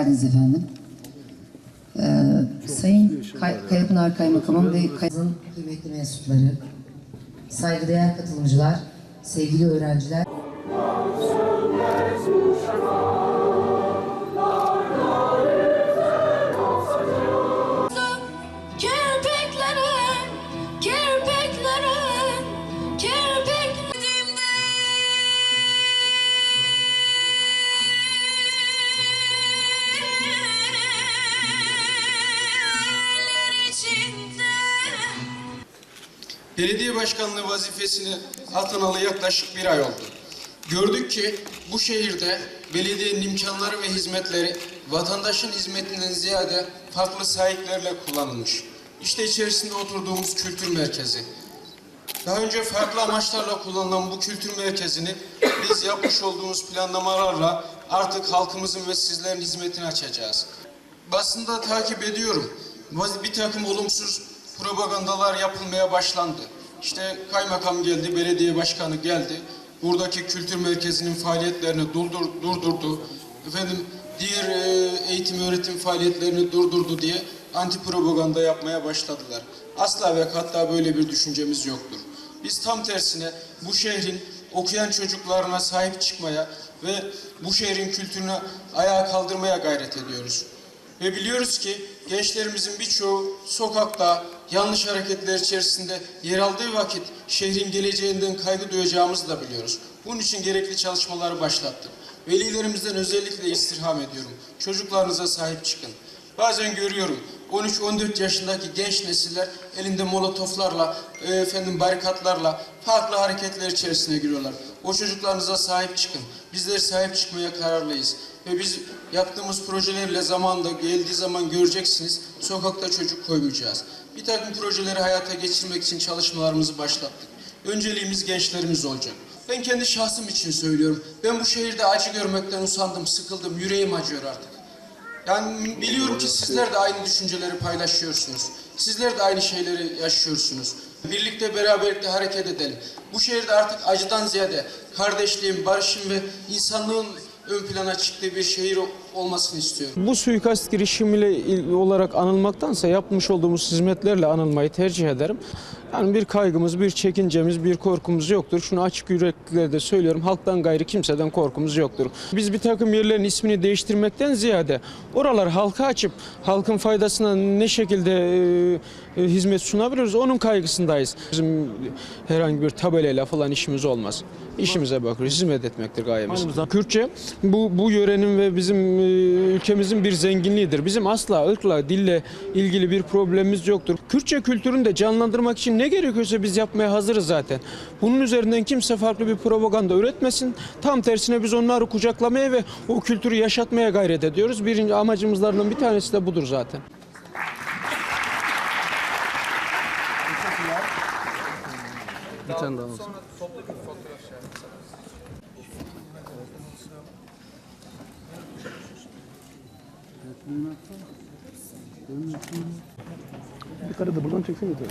geldiniz efendim. Ee, Sayın Kay Kayapınar Kaymakamım ve Kayın kıymetli mensupları, saygıdeğer katılımcılar, sevgili öğrenciler. Belediye başkanlığı vazifesini atanalı yaklaşık bir ay oldu. Gördük ki bu şehirde belediyenin imkanları ve hizmetleri vatandaşın hizmetinden ziyade farklı sahiplerle kullanılmış. İşte içerisinde oturduğumuz kültür merkezi. Daha önce farklı amaçlarla kullanılan bu kültür merkezini biz yapmış olduğumuz planlamalarla artık halkımızın ve sizlerin hizmetine açacağız. Basında takip ediyorum. Bir takım olumsuz propagandalar yapılmaya başlandı. İşte kaymakam geldi, belediye başkanı geldi. Buradaki kültür merkezinin faaliyetlerini durdur, durdurdu. Efendim diğer e, eğitim öğretim faaliyetlerini durdurdu diye anti propaganda yapmaya başladılar. Asla ve hatta böyle bir düşüncemiz yoktur. Biz tam tersine bu şehrin okuyan çocuklarına sahip çıkmaya ve bu şehrin kültürünü ayağa kaldırmaya gayret ediyoruz. Ve biliyoruz ki gençlerimizin birçoğu sokakta yanlış hareketler içerisinde yer aldığı vakit şehrin geleceğinden kaygı duyacağımızı da biliyoruz. Bunun için gerekli çalışmaları başlattık. Velilerimizden özellikle istirham ediyorum. Çocuklarınıza sahip çıkın. Bazen görüyorum 13-14 yaşındaki genç nesiller elinde molotoflarla, e, efendim barikatlarla farklı hareketler içerisine giriyorlar. O çocuklarınıza sahip çıkın. Bizler sahip çıkmaya kararlıyız. Ve biz yaptığımız projelerle zamanda geldiği zaman göreceksiniz sokakta çocuk koymayacağız. Bir takım projeleri hayata geçirmek için çalışmalarımızı başlattık. Önceliğimiz gençlerimiz olacak. Ben kendi şahsım için söylüyorum. Ben bu şehirde acı görmekten usandım, sıkıldım, yüreğim acıyor artık. Yani biliyorum ki sizler de aynı düşünceleri paylaşıyorsunuz. Sizler de aynı şeyleri yaşıyorsunuz. Birlikte beraberlikte hareket edelim. Bu şehirde artık acıdan ziyade kardeşliğin, barışın ve insanlığın ön plana çıktığı bir şehir olmasını istiyorum. Bu suikast girişimiyle il- olarak anılmaktansa yapmış olduğumuz hizmetlerle anılmayı tercih ederim. Yani bir kaygımız, bir çekincemiz, bir korkumuz yoktur. Şunu açık yüreklilikle de söylüyorum. Halktan gayrı kimseden korkumuz yoktur. Biz bir takım yerlerin ismini değiştirmekten ziyade oralar halka açıp halkın faydasına ne şekilde e, e, hizmet sunabiliriz onun kaygısındayız. Bizim herhangi bir tabelayla falan işimiz olmaz. İşimize bakıyoruz. Hizmet etmektir gayemiz. Kürtçe bu, bu yörenin ve bizim ülkemizin bir zenginliğidir. Bizim asla ırkla, dille ilgili bir problemimiz yoktur. Kürtçe kültürünü de canlandırmak için ne gerekiyorsa biz yapmaya hazırız zaten. Bunun üzerinden kimse farklı bir propaganda üretmesin. Tam tersine biz onları kucaklamaya ve o kültürü yaşatmaya gayret ediyoruz. Birinci amacımızlardan bir tanesi de budur zaten. Bir tane daha olsun. Bir kare de buradan çeksen yeter.